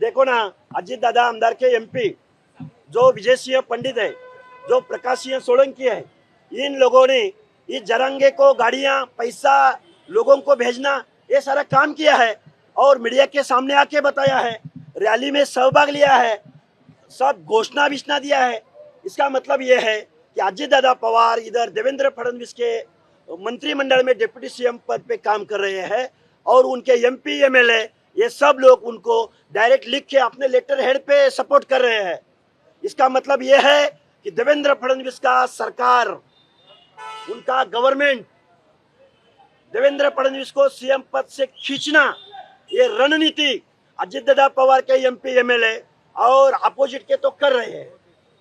देखो ना, अजीत दादा आमदार के एमपी जो विजय सिंह पंडित है, जो प्रकाश सिंह सोलंकी है, इन लोगों ने इस जरंगे को गाड़ियाँ, पैसा, लोगों को भेजना, ये सारा काम किया है और मीडिया के सामने आके बताया है, रैली में सहभाग लिया है, सब घोषणा विषणा दिया है। इसका मतलब ये है कि अजीत दादा पवार इधर देवेंद्र फडणवीस के मंत्रिमंडल में डिप्टी सीएम पद पे काम कर रहे हैं और उनके एमपी एमएलए ये सब लोग उनको डायरेक्ट लिख के अपने लेटर हेड पे सपोर्ट कर रहे हैं। इसका मतलब ये है कि देवेंद्र फडणवीस का सरकार, उनका गवर्नमेंट देवेंद्र फडणवीस को सीएम पद से खींचना, ये रणनीति अजित दादा पवार के एमपी एमएलए और अपोजिट के तो कर रहे हैं।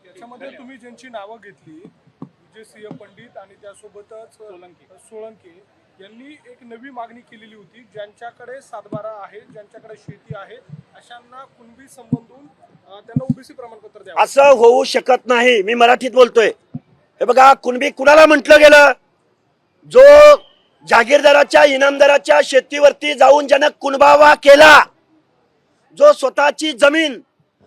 याच्यामध्ये तुम्ही पंडित आणि त्यासोबतच यांनी एक नवी मागणी केलेली होती ज्यांच्याकडे सातबारा आहे ज्यांच्याकडे शेती आहे अशांना कुणबी संबंधून त्यांना ओबीसी प्रमाणपत्र द्यावं. असं होऊ शकत नाही मी मराठीत बोलतोय. हे बघा कुणबी कुणाला म्हटलं गेलं? जो जागीरदाराच्या इनामदाराच्या शेतीवरती जाऊन ज्यानं कुणबावा केला जो स्वतःची जमीन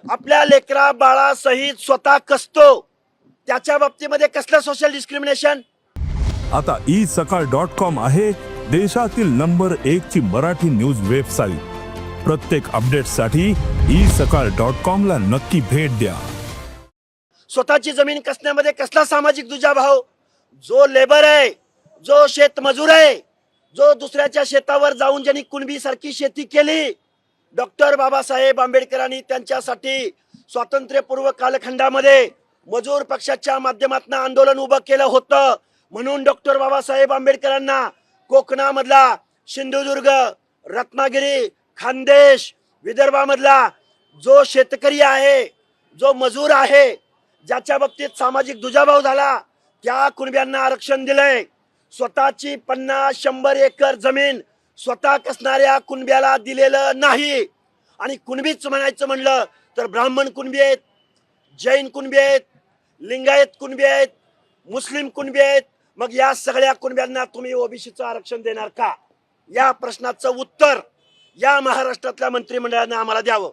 आपल्या लेकरा बाळासहित स्वतः कसतो त्याच्या बाबतीमध्ये कसलं सोशल डिस्क्रिमिनेशन आता ई सकाळ डॉट कॉम आहे देशातील नंबर एक ची मराठी न्यूज वेबसाईट. प्रत्येक अपडेटसाठी ई सकाळ डॉट कॉम ला नक्की भेट द्या. स्वतःची जमीन कसण्यामध्ये कसला सामाजिक दुजाभाव? जो लेबर आहे जो शेतमजूर आहे जो दुसऱ्याच्या शेतावर जाऊन ज्यांनी कुणबी सारखी शेती केली डॉक्टर बाबासाहेब आंबेडकरांनी त्यांच्यासाठी स्वातंत्र्यपूर्व कालखंडामध्ये मजूर पक्षाच्या माध्यमातून आंदोलन उभं केलं होतं. म्हणून डॉक्टर बाबासाहेब आंबेडकरांना कोकणामधला सिंधुदुर्ग रत्नागिरी खानदेश विदर्भामधला जो शेतकरी आहे जो मजूर आहे ज्याच्या बाबतीत सामाजिक दुजाभाव झाला त्या कुणब्यांना आरक्षण दिलंय. स्वतःची पन्नास शंभर एकर जमीन स्वतः कसणाऱ्या कुणब्याला दिलेलं नाही. आणि कुणबीच म्हणायचं म्हणलं तर ब्राह्मण कुणबी आहेत जैन कुणबी आहेत लिंगायत कुणबी आहेत मुस्लिम कुणबी आहेत मग या सगळ्या कुणब्यांना तुम्ही ओबीसीचं आरक्षण देणार का? या प्रश्नाचं उत्तर या महाराष्ट्रातल्या मंत्रिमंडळानं आम्हाला द्यावं.